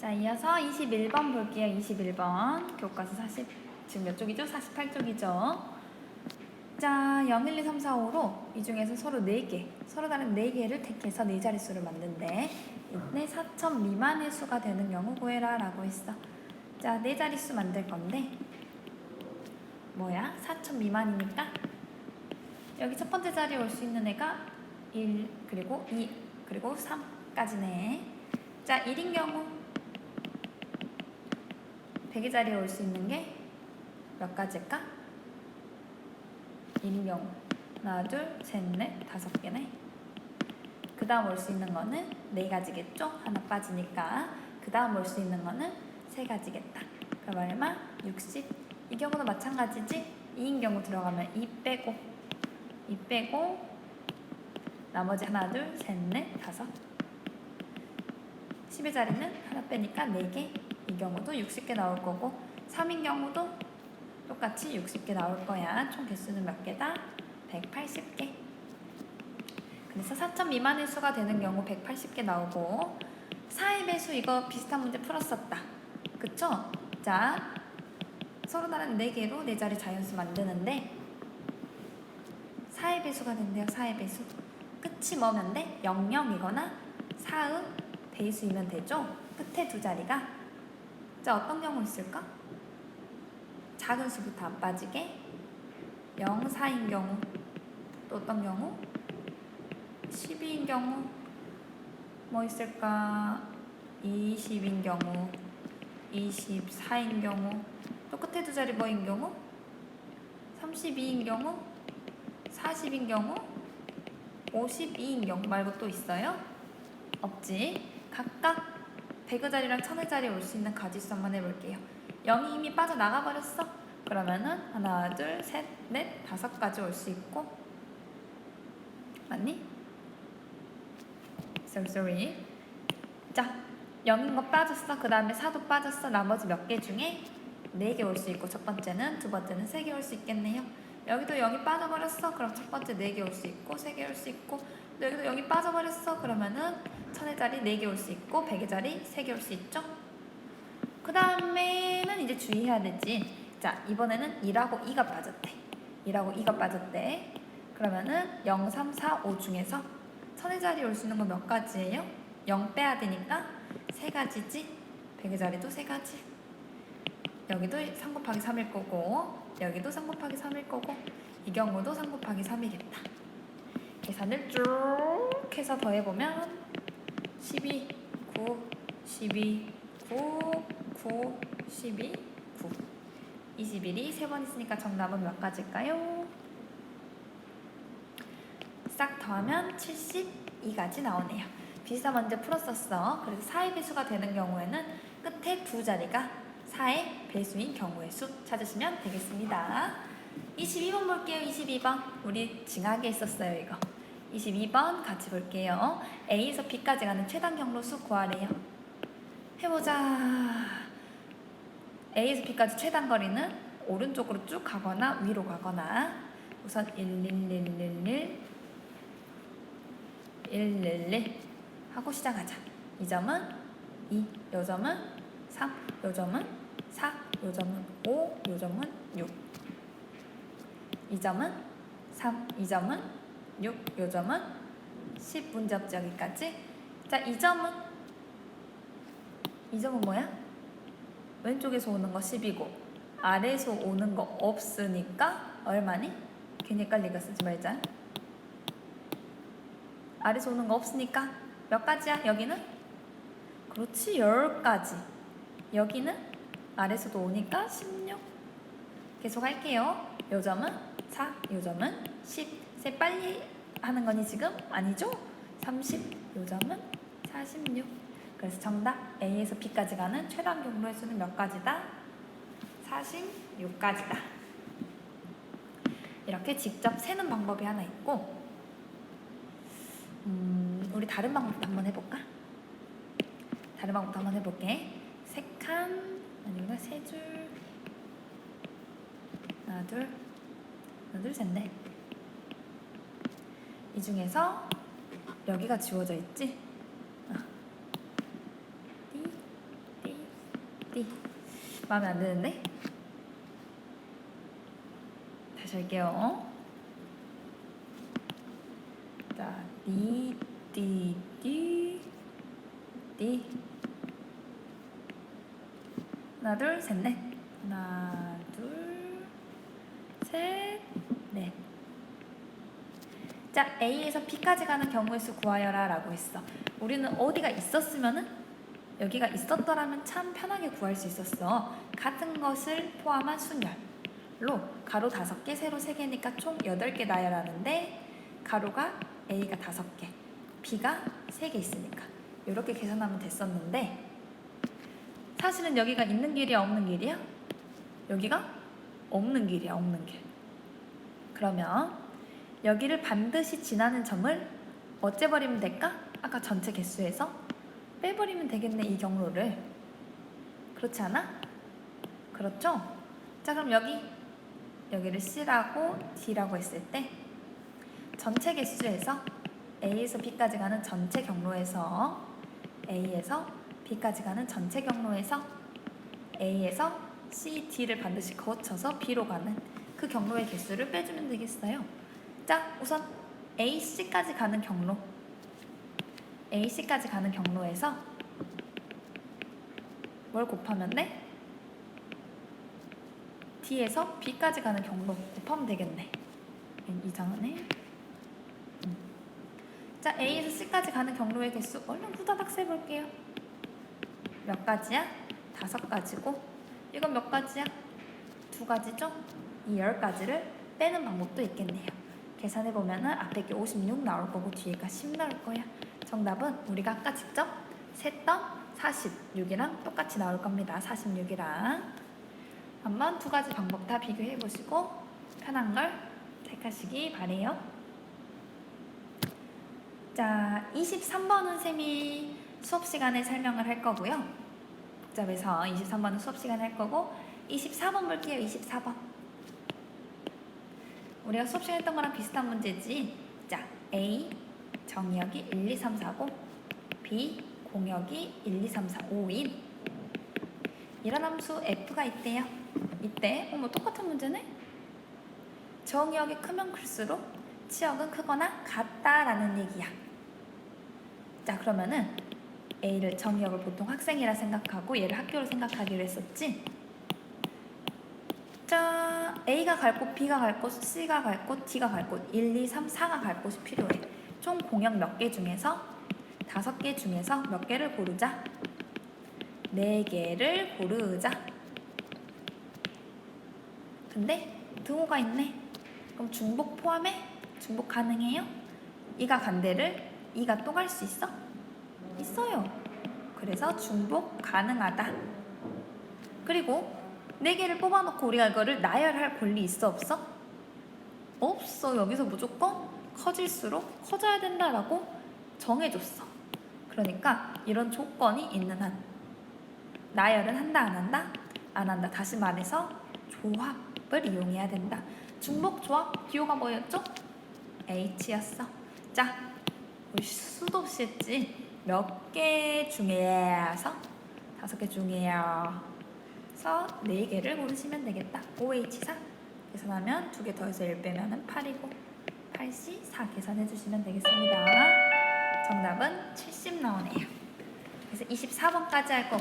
자, 이어서 21번 볼게요. 21번. 교과서 40, 지금 몇 쪽이죠? 48쪽이죠. 자, 0, 1, 2, 3, 4, 5로 이 중에서 서로 4개, 서로 다른 4개를 택해서 4자릿수를 만든대. 이때 4천 미만의 수가 되는 경우 구해라 라고 했어. 자, 4자릿수 만들 건데 뭐야? 4천 미만이니까 여기 첫 번째 자리에 올 수 있는 애가 1, 그리고 2, 그리고 3까지네. 자, 1인 경우 100의 자리에 올 수 있는 게 몇 가지일까? 1인 경우 하나, 둘, 셋, 넷, 다섯 개네. 그 다음 올 수 있는 거는 네 가지겠죠? 하나 빠지니까. 그 다음 올 수 있는 거는 세 가지겠다. 그럼 얼마? 60. 이 경우도 마찬가지지? 2인 경우 들어가면 2 빼고 2 빼고 나머지 하나, 둘, 셋, 넷, 다섯. 10의 자리는 하나 빼니까 4개. 이 경우도 60개 나올 거고 3인 경우도 똑같이 60개 나올 거야. 총 개수는 몇 개다? 180개. 그래서 4천 미만의 수가 되는 경우 180개 나오고 4의 배수 이거 비슷한 문제 풀었었다. 그쵸? 자, 서로 다른 4개로 4자리 자연수 만드는데 4의 배수가 된대요. 4의 배수. 끝이 뭐면 돼? 00이거나 4의 배수이면 되죠? 끝에 두 자리가 자 어떤 경우 있을까? 작은 수부터 안 빠지게 0, 4인 경우 또 어떤 경우? 12인 경우 뭐 있을까? 20인 경우 24인 경우 또 끝에 두 자리 뭐인 경우? 32인 경우 40인 경우 52인 경우 말고 또 있어요? 없지 각각 100의 자리랑 1000의 자리에 올 수 있는 가지수 한번 해볼게요. 0이 이미 빠져나가 버렸어? 그러면은 하나 둘 셋 넷 다섯까지 올 수 있고. 맞니? sorry sorry. 자 0인 거 빠졌어? 그 다음에 4도 빠졌어? 나머지 몇 개 중에 4개 올 수 있고 첫 번째는 두 번째는 3개 올 수 있겠네요. 여기도 0이 빠져버렸어? 그럼 첫 번째 4개 올 수 있고 3개 올 수 있고 또 여기도 0이 빠져버렸어. 그러면은 천의 자리 4개 올 수 있고 100의 자리 3개 올 수 있죠? 그 다음에는 이제 주의해야 되지. 자 이번에는 2하고 2가 빠졌대. 2하고 2가 빠졌대. 그러면은 0, 3, 4, 5 중에서 천의 자리 올 수 있는 거몇 가지예요? 0 빼야 되니까 세 가지지? 100의 자리도 세 가지. 여기도 3 곱하기 3일 거고 여기도 3 곱하기 3일 거고 이 경우도 3 곱하기 3이겠다 계산을 쭉 해서 더해보면 12, 9, 12, 9, 9, 12, 9 21이 세번 있으니까 정답은 몇 가지일까요? 싹 더하면 72가지 나오네요. 비슷한 문제 풀었었어. 그래서 4의 배수가 되는 경우에는 끝에 두 자리가 4의 배수인 경우의 수 찾으시면 되겠습니다. 22번 볼게요. 22번. 우리 징하게 했었어요, 이거. 22번 같이 볼게요. A에서 B까지 가는 최단 경로 수 구하래요. 해보자. A에서 B까지 최단 거리는 오른쪽으로 쭉 가거나 위로 가거나 우선 1, 1, 1, 1, 1, 1, 1 하고 시작하자. 이 점은 2, 요 점은 3, 요 점은 4, 요 점은 5, 요 점은 6. 이 점은 3, 이 점은 6, 요 점은 10 문제 없지 여기까지. 자, 이 점은 이 점은 뭐야? 왼쪽에서 오는 거 10이고 아래에서 오는 거 없으니까 얼마니? 괜히 헷갈리게 쓰지 말자. 아래에서 오는 거 없으니까 몇 가지야? 여기는? 그렇지, 10가지. 여기는 아래에서도 오니까 16. 계속 할게요. 요 점은 4, 요 점은 10. 세 빨리 하는 거니 지금? 아니죠? 30. 요 점은 46. 그래서 정답 A에서 B까지 가는 최단 경로의 수는 몇 가지다? 46가지다. 이렇게 직접 세는 방법이 하나 있고 음, 우리 다른 방법도 한번 해볼까? 다른 방법도 한번 해볼게. 세 칸, 아니구나, 세 줄. 하나, 둘, 하나, 둘, 셋, 넷. 이 중에서 여기가 지워져 있지? 어. 이, B 마음에 안 드는데? 다시 할게요. 자, D, D, D, D. 하나, 둘, 셋, 넷. 하나, 둘, 셋, 넷. 자, A에서 B까지 가는 경우의 수 구하여라 라고 했어. 우리는 어디가 있었으면은 여기가 있었더라면 참 편하게 구할 수 있었어. 같은 것을 포함한 순열로 가로 다섯 개, 세로 세 개니까 총 여덟 개 나열하는데 가로가 A가 다섯 개, B가 세개 있으니까 이렇게 계산하면 됐었는데 사실은 여기가 있는 길이야 없는 길이야? 여기가 없는 길이야 없는 길. 그러면 여기를 반드시 지나는 점을 어째 버리면 될까? 아까 전체 개수에서 빼버리면 되겠네 이 경로를 그렇지 않아? 그렇죠? 자 그럼 여기 여기를 C라고 D라고 했을 때 전체 개수에서 A에서 B까지 가는 전체 경로에서 A에서 B까지 가는 전체 경로에서 A에서 C, D를 반드시 거쳐서 B로 가는 그 경로의 개수를 빼주면 되겠어요. 자, 우선 AC까지 가는 경로 AC까지 가는 경로에서 뭘 곱하면 돼? D에서 B까지 가는 경로 곱하면 되겠네. 이상하네. 음. 자, A에서 C까지 가는 경로의 개수 얼른 후다닥 세볼게요. 몇 가지야? 다섯 가지고 이건 몇 가지야? 두 가지죠? 이열 가지를 빼는 방법도 있겠네요. 계산해 보면 은 앞에 게 56 나올 거고 뒤에가 10 나올 거야. 정답은 우리가 아까 직접 셌던 46이랑 똑같이 나올 겁니다. 46이랑 한번 두 가지 방법 다 비교해 보시고 편한 걸 택하시기 바래요. 자, 23번은 쌤이 수업 시간에 설명을 할 거고요. 복잡해서 23번은 수업 시간에 할 거고 24번 볼게요. 24번. 우리가 수업 시간에 했던 거랑 비슷한 문제지. 자, A 정역이 1, 2, 3, 4고 B 공역이 1, 2, 3, 4, 5인 이런 함수 F가 있대요. 이때 어머 똑같은 문제네. 정역이 크면 클수록 치역은 크거나 같다라는 얘기야. 자 그러면은 A를 정역을 보통 학생이라 생각하고 얘를 학교로 생각하기로 했었지. 자 A가 갈 곳, B가 갈 곳, C가 갈 곳, D가 갈 곳, 1, 2, 3, 4가 갈 곳이 필요해. 총 공역 몇 개 중에서 다섯 개 중에서 몇 개를 고르자? 네 개를 고르자. 근데 등호가 있네. 그럼 중복 포함해? 중복 가능해요? 이가 간 데를 이가 또 갈 수 있어? 있어요. 그래서 중복 가능하다. 그리고 네 개를 뽑아놓고 우리가 이거를 나열할 권리 있어 없어? 없어. 여기서 무조건 커질수록 커져야 된다라고 정해줬어. 그러니까 이런 조건이 있는 한 나열은 한다 안 한다? 안 한다. 다시 말해서 조합을 이용해야 된다. 중복 조합 기호가 뭐였죠? H였어. 자, 우리 수도 없이 했지. 몇 개 중에서 다섯 개 중에서 네 개를 고르시면 되겠다. OH4 계산하면 두 개 더해서 1 빼면은 8이고 8C 4 계산해 주시면 되겠습니다. 정답은 70 나오네요. 그래서 24번까지 할 거고